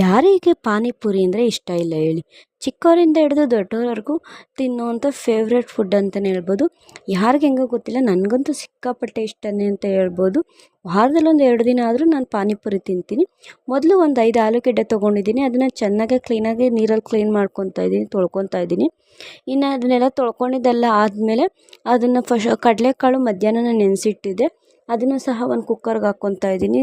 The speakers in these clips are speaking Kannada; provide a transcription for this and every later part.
ಯಾರಿಗೆ ಪಾನಿಪುರಿ ಅಂದರೆ ಇಷ್ಟ ಇಲ್ಲ ಹೇಳಿ. ಚಿಕ್ಕವರಿಂದ ಹಿಡಿದು ದೊಡ್ಡವರವರೆಗೂ ತಿನ್ನುವಂಥ ಫೇವ್ರೇಟ್ ಫುಡ್ ಅಂತಲೇ ಹೇಳ್ಬೋದು. ಯಾರಿಗೆ ಹೆಂಗೋ ಗೊತ್ತಿಲ್ಲ, ನನಗಂತೂ ಸಿಕ್ಕಾಪಟ್ಟೆ ಇಷ್ಟನೇ ಅಂತ ಹೇಳ್ಬೋದು. ವಾರದಲ್ಲಿ ಒಂದು ಎರಡು ದಿನ ಆದರೂ ನಾನು ಪಾನಿಪುರಿ ತಿಂತೀನಿ. ಮೊದಲು ಒಂದು ಐದು ಆಲೂಗೆಡ್ಡೆ ತೊಗೊಂಡಿದ್ದೀನಿ, ಅದನ್ನು ಚೆನ್ನಾಗಿ ಕ್ಲೀನಾಗಿ ನೀರಲ್ಲಿ ಕ್ಲೀನ್ ಮಾಡ್ಕೊತಾ ಇದ್ದೀನಿ, ತೊಳ್ಕೊತಾ ಇದ್ದೀನಿ. ಇನ್ನು ಅದನ್ನೆಲ್ಲ ತೊಳ್ಕೊಂಡಿದ್ದೆಲ್ಲ ಆದಮೇಲೆ ಅದನ್ನು ಫಶ್ ಕಡಲೆಕಾಳು ಮಧ್ಯಾಹ್ನ ನೆನೆಸಿಟ್ಟಿದ್ದೆ. ಅದನ್ನು ಸಹ ಒಂದು ಕುಕ್ಕರ್ಗೆ ಹಾಕ್ಕೊತಾ ಇದ್ದೀನಿ.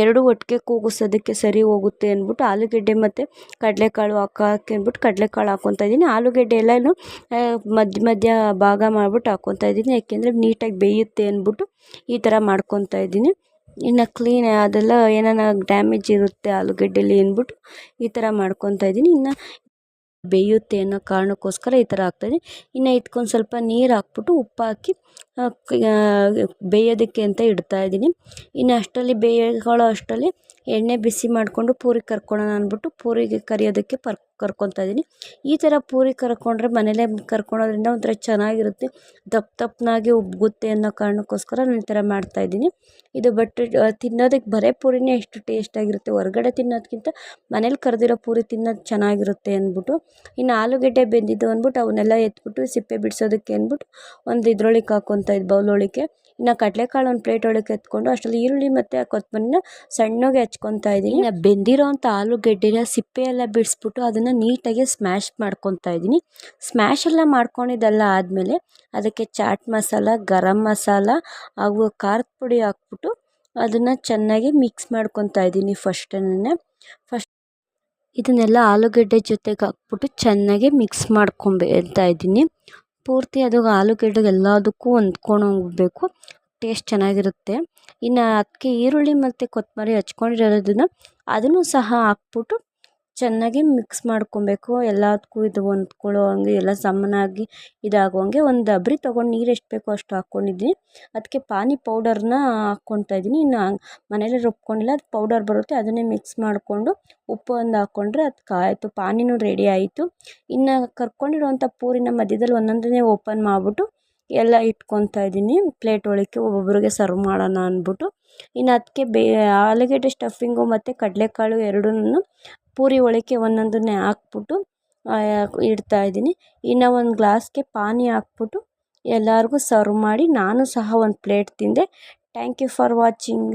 ಎರಡು ಒಟ್ಟಿಗೆ ಕೂಗಿಸೋದಕ್ಕೆ ಸರಿ ಹೋಗುತ್ತೆ ಅಂದ್ಬಿಟ್ಟು ಆಲೂಗೆಡ್ಡೆ ಮತ್ತು ಕಡಲೆಕಾಳು ಹಾಕೋಕೆ ಅಂದ್ಬಿಟ್ಟು ಕಡಲೆಕಾಳು ಹಾಕ್ಕೊತಾ ಇದ್ದೀನಿ. ಆಲೂಗೆಡ್ಡೆ ಎಲ್ಲನೂ ಮಧ್ಯ ಮಧ್ಯ ಭಾಗ ಮಾಡಿಬಿಟ್ಟು ಹಾಕ್ಕೊತಾ ಇದ್ದೀನಿ. ಯಾಕೆಂದರೆ ನೀಟಾಗಿ ಬೇಯುತ್ತೆ ಅಂದ್ಬಿಟ್ಟು ಈ ಥರ ಮಾಡ್ಕೊತಾ ಇದ್ದೀನಿ. ಇನ್ನು ಕ್ಲೀನ್ ಅದೆಲ್ಲ ಏನಾನ ಡ್ಯಾಮೇಜ್ ಇರುತ್ತೆ ಆಲೂಗೆಡ್ಡೆಲಿ ಅಂದ್ಬಿಟ್ಟು ಈ ಥರ ಮಾಡ್ಕೊತಾ ಇದ್ದೀನಿ. ಇನ್ನು ಬೇಯುತ್ತೆ ಅನ್ನೋ ಕಾರಣಕ್ಕೋಸ್ಕರ ಈ ಥರ ಹಾಕ್ತಾಯಿದ್ದೀನಿ ಇನ್ನು ಇದಕ್ಕೊಂದು ಸ್ವಲ್ಪ ನೀರು ಹಾಕ್ಬಿಟ್ಟು ಉಪ್ಪು ಹಾಕಿ ಬೇಯೋದಕ್ಕೆ ಅಂತ ಇಡ್ತಾಯಿದ್ದೀನಿ ಇನ್ನು ಅಷ್ಟರಲ್ಲಿ ಬೇಯ್ಕೊಳ್ಳೋ ಅಷ್ಟರಲ್ಲಿ ಎಣ್ಣೆ ಬಿಸಿ ಮಾಡಿಕೊಂಡು ಪೂರಿ ಕರ್ಕೊಳ್ಳೋಣ ಅಂದ್ಬಿಟ್ಟು ಪೂರಿಗೆ ಕರಿಯೋದಕ್ಕೆ ಪರ್, ಕರ್ಕೊತಾ ಇದ್ದೀನಿ. ಈ ಥರ ಪೂರಿ ಕರ್ಕೊಂಡ್ರೆ ಮನೇಲೇ ಕರ್ಕೊಳೋದ್ರಿಂದ ಒಂಥರ ಚೆನ್ನಾಗಿರುತ್ತೆ. ದಪ್ಪ ದಪ್ಪನಾಗಿ ಉಬ್ಬುತ್ತೆ ಅನ್ನೋ ಕಾರಣಕ್ಕೋಸ್ಕರ ನಾನು ಈ ಥರ ಮಾಡ್ತಾಯಿದ್ದೀನಿ ಇದು ಬಟ್ ತಿನ್ನೋದಕ್ಕೆ ಬರೇ ಪೂರಿನೇ ಎಷ್ಟು ಟೇಸ್ಟಾಗಿರುತ್ತೆ. ಹೊರಗಡೆ ತಿನ್ನೋದಕ್ಕಿಂತ ಮನೇಲಿ ಕರೆದಿರೋ ಪೂರಿ ತಿನ್ನೋದು ಚೆನ್ನಾಗಿರುತ್ತೆ ಅಂದ್ಬಿಟ್ಟು. ಇನ್ನು ಆಲೂಗಡ್ಡೆ ಬೆಂದಿದ್ದು ಅಂದ್ಬಿಟ್ಟು ಅವನ್ನೆಲ್ಲ ಎತ್ಬಿಟ್ಟು ಸಿಪ್ಪೆ ಬಿಡಿಸೋದಕ್ಕೆ ಅಂದ್ಬಿಟ್ಟು ಒಂದು ಇದ್ರೊಳಗೆ ಹಾಕ್ಕೊತಾ ಇದು ಬೌಲ್ ಒಳಗೆ ಇನ್ನು ಕಡಲೆಕಾಳು ಒಂದು ಪ್ಲೇಟ್ ಒಳಗೆ ಎತ್ಕೊಂಡು ಅಷ್ಟರಲ್ಲಿ ಈರುಳ್ಳಿ ಮತ್ತು ಕೊತ್ತಂಬರಿನ ಸಣ್ಣಗೆ ಹೆಚ್ಕೊತಾ ಇದ್ದೀನಿ. ಬೆಂದಿರೋ ಅಂಥ ಆಲೂಗೆಡ್ಡೆನ ಸಿಪ್ಪೆ ಎಲ್ಲ ಬಿಡಿಸ್ಬಿಟ್ಟು ಅದನ್ನು ನೀಟಾಗಿ ಸ್ಮ್ಯಾಶ್ ಮಾಡ್ಕೊತಾ ಇದ್ದೀನಿ. ಸ್ಮ್ಯಾಶ್ ಎಲ್ಲ ಮಾಡ್ಕೊಂಡಿದ್ದೆಲ್ಲ ಆದಮೇಲೆ ಅದಕ್ಕೆ ಚಾಟ್ ಮಸಾಲ, ಗರಂ ಮಸಾಲ, ಹಾಗೂ ಖಾರದ ಪುಡಿ ಹಾಕ್ಬಿಟ್ಟು ಅದನ್ನು ಚೆನ್ನಾಗಿ ಮಿಕ್ಸ್ ಮಾಡ್ಕೊತಾ ಇದ್ದೀನಿ ಫಸ್ಟನ್ನೇ ಫಸ್ಟ್ ಇದನ್ನೆಲ್ಲ ಆಲೂಗಡ್ಡೆ ಜೊತೆಗೆ ಹಾಕ್ಬಿಟ್ಟು ಚೆನ್ನಾಗಿ ಮಿಕ್ಸ್ ಮಾಡ್ಕೊಳ್ತಾ ಇದ್ದೀನಿ. ಪೂರ್ತಿ ಅದು ಆಲೂಗೆಡ್ಡೆಗೆ ಎಲ್ಲದಕ್ಕೂ ಹೊಂದ್ಕೊಂಡು ಹೋಗಬೇಕು. ಟೇಸ್ಟ್ ಚೆನ್ನಾಗಿರುತ್ತೆ. ಇನ್ನು ಅದಕ್ಕೆ ಈರುಳ್ಳಿ ಮತ್ತು ಕೊತ್ತಂಬರಿ ಹೆಚ್ಕೊಂಡಿರೋದನ್ನು ಅದನ್ನು ಸಹ ಹಾಕ್ಬಿಟ್ಟು ಚೆನ್ನಾಗಿ ಮಿಕ್ಸ್ ಮಾಡ್ಕೊಬೇಕು. ಎಲ್ಲದಕ್ಕೂ ಇದು ಹೊಂದ್ಕೊಳ್ಳೋ ಹಂಗೆ ಎಲ್ಲ ಸಮನಾಗಿ ಇದಾಗೋ ಹಂಗೆ ಒಂದು ಡಬ್ರಿ ತೊಗೊಂಡು ನೀರು ಎಷ್ಟು ಬೇಕೋ ಅಷ್ಟು ಹಾಕ್ಕೊಂಡಿದ್ದೀನಿ ಅದಕ್ಕೆ ಪಾನಿ ಪೌಡರ್ನ ಹಾಕ್ಕೊತಾ ಇದ್ದೀನಿ. ಇನ್ನು ಮನೇಲಿ ರುಬ್ಕೊಂಡಿಲ್ಲ ಅದು ಪೌಡರ್ ಬರುತ್ತೆ. ಅದನ್ನೇ ಮಿಕ್ಸ್ ಮಾಡಿಕೊಂಡು ಉಪ್ಪು ಒಂದು ಹಾಕ್ಕೊಂಡ್ರೆ ಅದು ಆಯಿತು ಪಾನಿನೂ ರೆಡಿ ಆಯಿತು. ಇನ್ನು ಕರ್ಕೊಂಡಿರುವಂಥ ಪೂರಿನ ಮಧ್ಯದಲ್ಲಿ ಒಂದೊಂದನ್ನೇ ಓಪನ್ ಮಾಡಿಬಿಟ್ಟು ಎಲ್ಲ ಇಟ್ಕೊತಾ ಇದ್ದೀನಿ. ಪ್ಲೇಟ್ ಒಳಕ್ಕೆ ಒಬ್ಬೊಬ್ಬರಿಗೆ ಸರ್ವ್ ಮಾಡೋಣ ಅಂದ್ಬಿಟ್ಟು. ಇನ್ನು ಅದಕ್ಕೆ ಬೇ, ಆಲೂಗೆಡ್ಡೆ ಸ್ಟಫಿಂಗು ಮತ್ತು ಕಡಲೆಕಾಳು ಎರಡನ್ನೂ ಪೂರಿ ಒಳಕ್ಕೆ ಒಂದೊಂದನ್ನೇ ಹಾಕ್ಬಿಟ್ಟು ಇಡ್ತಾ ಇದ್ದೀನಿ. ಇನ್ನು ಒಂದು ಗ್ಲಾಸ್ಗೆ ಪಾನಿ ಹಾಕ್ಬಿಟ್ಟು ಎಲ್ಲರಿಗೂ ಸರ್ವ್ ಮಾಡಿ, ನಾನು ಸಹ ಒಂದು ಪ್ಲೇಟ್ ತಿಂದೆ. Thank you for watching.